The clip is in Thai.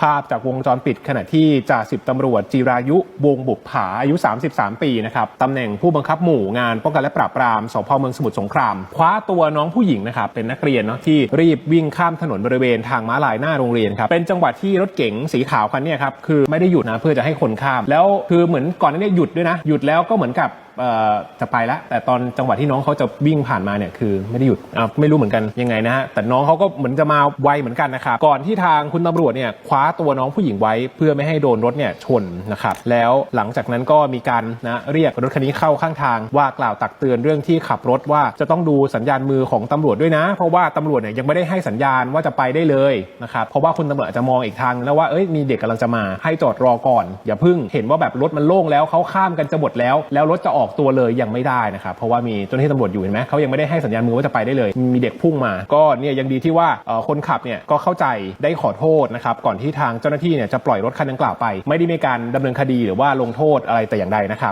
ภาพจากวงจรปิดขณะที่จ่าสิบตำรวจจีรายุวงบุปผาอายุ 33 ปีนะครับตำแหน่งผู้บังคับหมู่งานป้องกันและปราบปรามสพเมืองสมุทรสงคราม คว้าตัวน้องผู้หญิงนะครับเป็นนักเรียนเนาะที่รีบวิ่งข้ามถนนบริเวณทางม้าลายหน้าโรงเรียนครับเป็นจังหวะที่รถเก๋งสีขาวคันนี้ครับคือไม่ได้หยุดนะเพื่อจะให้คนข้าม แล้วคือเหมือนก่อนหน้านี้หยุดด้วยนะหยุดแล้วก็เหมือนกับ จะไปแล้วแต่ตอนจังหวะที่น้องเขาจะวิ่งผ่านมาเนี่ยคือไม่ได้หยุดไม่รู้เหมือนกันยังไงนะฮะแต่น้องเขาก็เหมือนจะมาไวเหมือนกันนะครับก่อนที่ทางคุณตำรวจเนี่ยคว้าตัวน้องผู้หญิงไว้ เพื่อไม่ให้โดนรถเนี่ยชนนะครับแล้วหลังจากนั้นก็มีการนะเรียกรถคันนี้เข้าข้างทางว่ากล่าวตักเตือนเรื่องที่ขับรถว่าจะต้องดูสัญญาณมือของตำรวจด้วยนะ เพราะว่าตำรวจเนี่ยยังไม่ได้ให้สัญญาณว่าจะไปได้เลยนะครับเพราะว่าคุณตำรวจอาจจะมองอีกทางแล้วว่าเอ้ยมีเด็กกำลังจะมาให้จอดรอก่อน อย่าพึ่งเห็นว่าแบบรถมันโล่งแล้วเขาข้ามกันจะหมดแล้ว แล้วรถจะออกตัวเลยยังไม่ได้นะครับเพราะว่ามีเจ้าหน้าที่ตำรวจอยู่เห็นไหมเขายังไม่ได้ให้สัญญาณมือว่าจะไปได้เลย มีเด็กพุ่งมา ก็เนี่ยยังดีที่ว่าเอ่อคนขับเนี่ยก็เข้าใจได้ขอโทษนะครับก่อนที่ทางเจ้าหน้าที่เนี่ยจะปล่อยรถคันดังกล่าวไป ไม่ได้มีการดำเนินคดีหรือว่าลงโทษอะไรแต่อย่างใดนะครับ